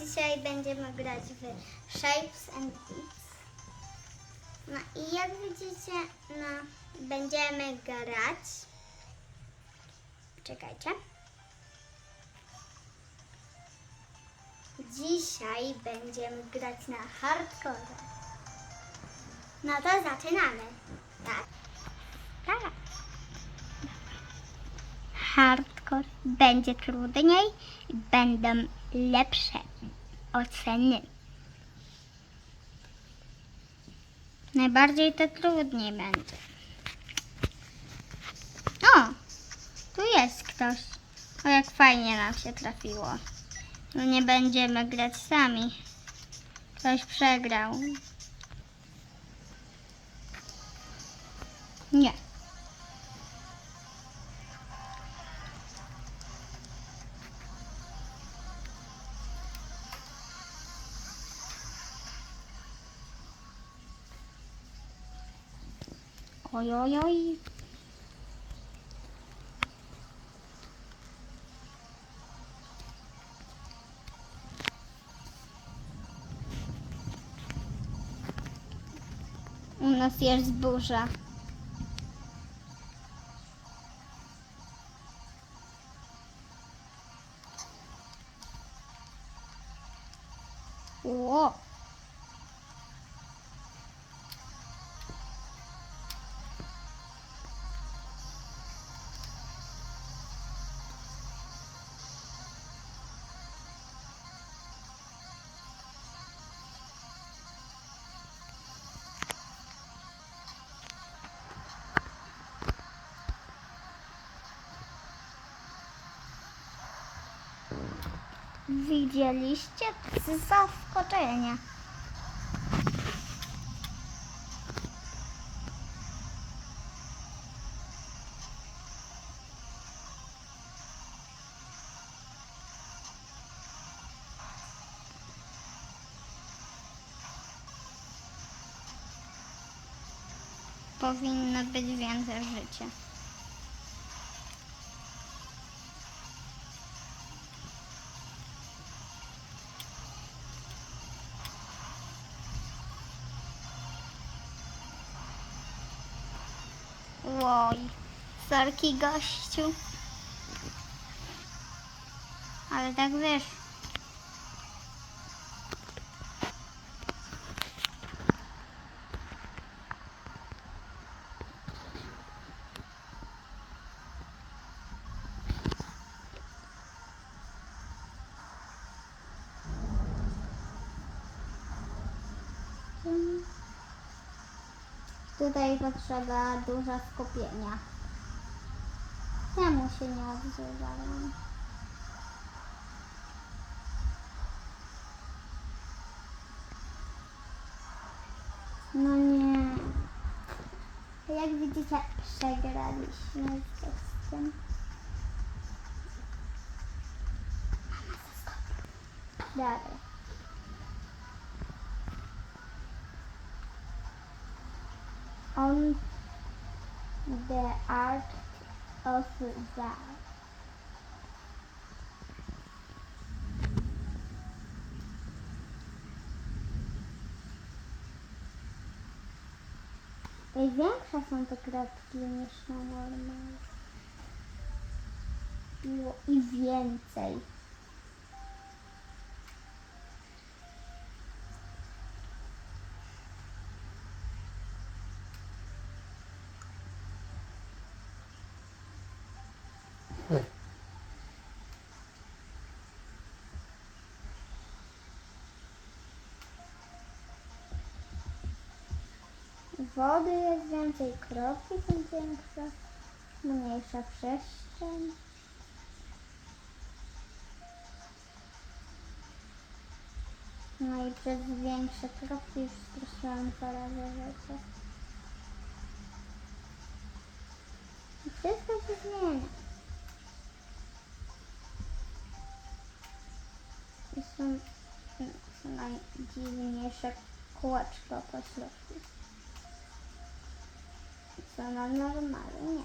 Dzisiaj będziemy grać w Shapes and Beats. No i jak widzicie, no, będziemy grać. Czekajcie. Dzisiaj będziemy grać na hardcore. No to zaczynamy. Tak. Tak. Hardcore będzie trudniej i będą lepsze oceny. Najbardziej to trudniej będzie. O, tu jest ktoś. O, jak fajnie nam się trafiło. No nie będziemy grać sami. Ktoś przegrał. Nie. Oj, oj, oj. U nas jest burza. Widzieliście? Co zaskoczenie. Powinno być więcej życia. Oj, sorki gościu. Ale tak wiesz. Tutaj potrzeba dużo skupienia. Temu się nie odzywałem. No nie. Jak widzicie, przegraliśmy z gościem. Dalej. On the art of that. Większe są te kropki niż na normalnie. Było i więcej. Wody jest więcej, kropki są większe, mniejsza przestrzeń. No i przez większe kropki już straszyłam parę rzeczy. I wszystko się zmienia. I są, są najdziwniejsze kółeczko po środku. Meu nome é Maranhão.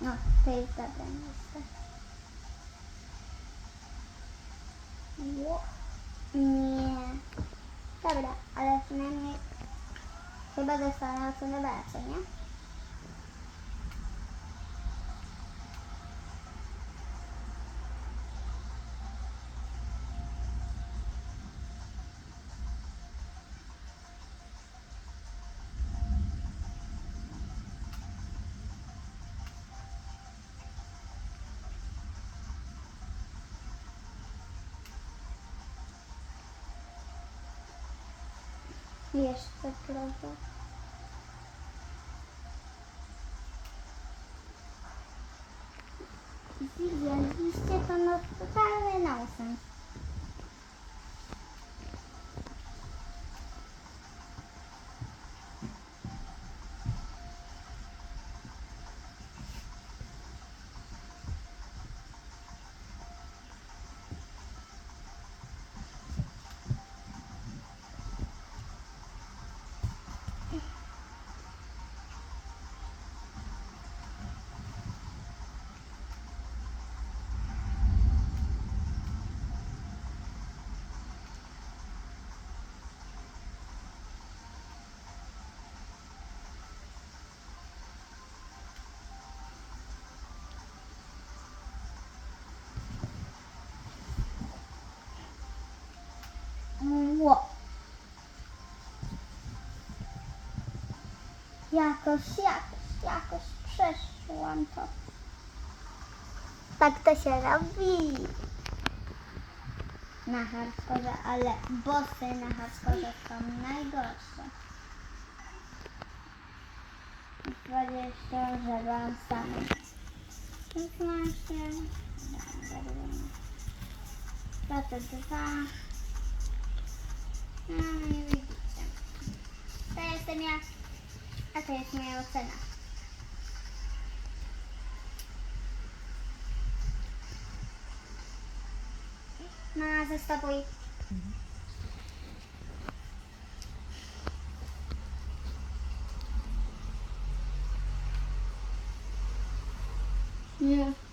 Não, tem tá bem isso. Minha cabra, não é minha Burada destanasını ben yapayım. Jeszcze trochę. Widzieliście to no totalny nonsens. Ło. Jakoś, jakoś, jakoś przeszłam to. Tak to się robi. Na hardkorze, ale bossy na hardkorze są najgorsze. 20, że wam sami. 15, 22. No, nie widzicie. To jestem ja, a to jest moja ocena. No, zestawuj. Nie. Dobra,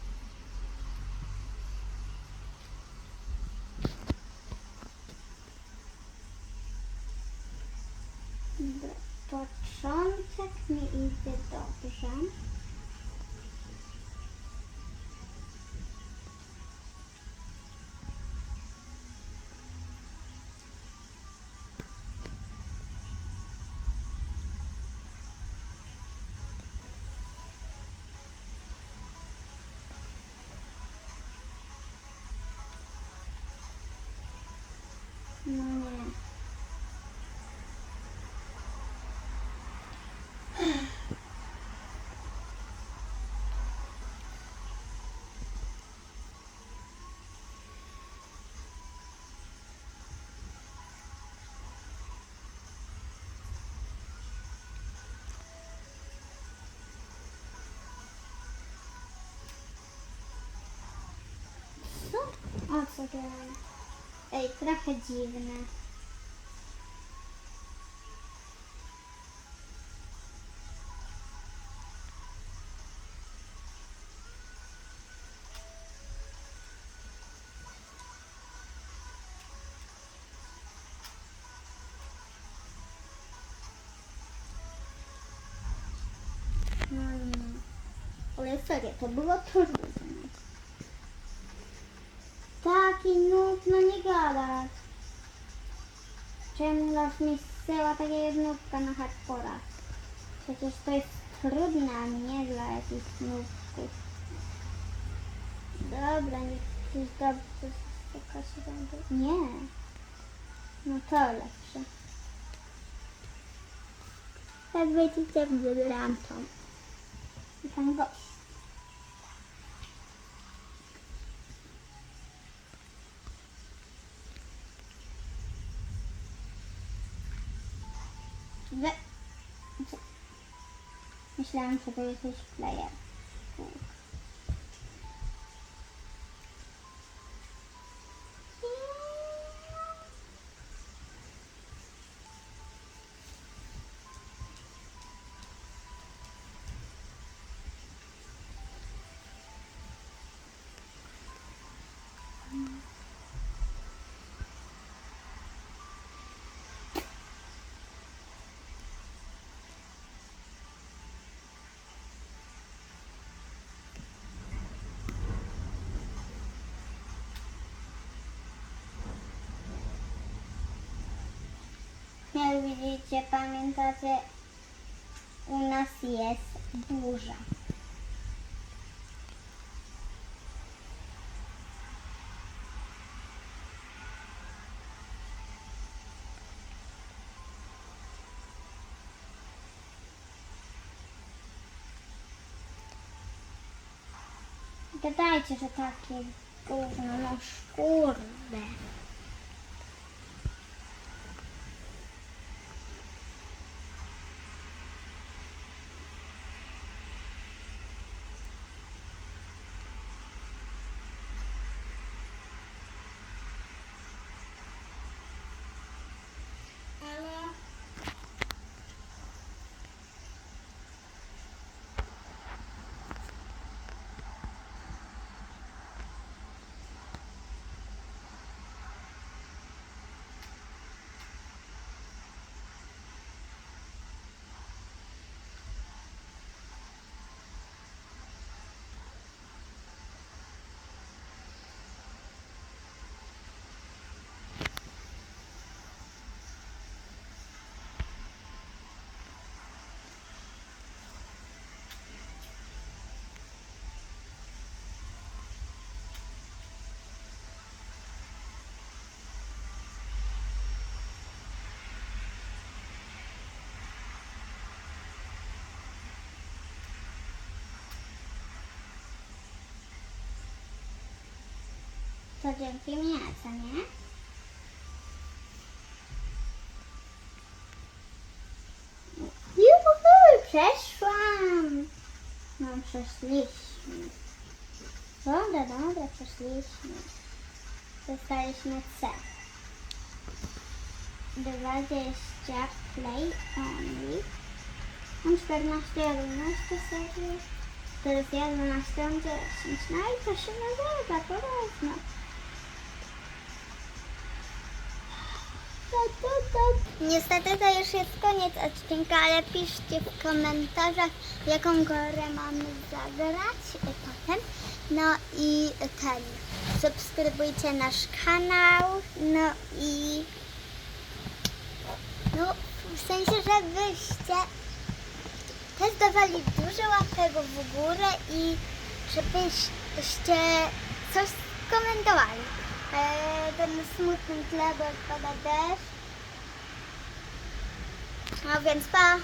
Grałem? Ej, trochę dziwne. No, no. Ale serio, to było. Nudno nie gadać. Czemu las mi zsyła takie jednotka na hardcora? Przecież to jest trudne, a nie dla jakichś nubków. Dobra, niech coś dobrze jakaś będzie. Nie. No to lepsze. Jak widzicie, wybrałam tą. Ten gość. Myślałam, że to jest jakiś player. Jak widzicie, pamiętacie, u nas jest burza. Gadajcie, że takie gówno, no kurde. Ale... To dzięki mnie, co nie? Juhu, przeszłam! No, przeszliśmy. Dobra, dobra, przeszliśmy. Dostaliśmy C. 20 play only. Mam 14, 11 serii. Teraz ja 12, 10. No i to się nazywa, porozno. Niestety to już jest koniec odcinka, ale piszcie w komentarzach, jaką grę mamy zagrać potem. No i ten, subskrybujcie nasz kanał, no i no w sensie, żebyście też dawali dużo łapek w górę i żebyście coś skomentowali. E, ten smutny tle, bo pada deszcz. I'll get spa.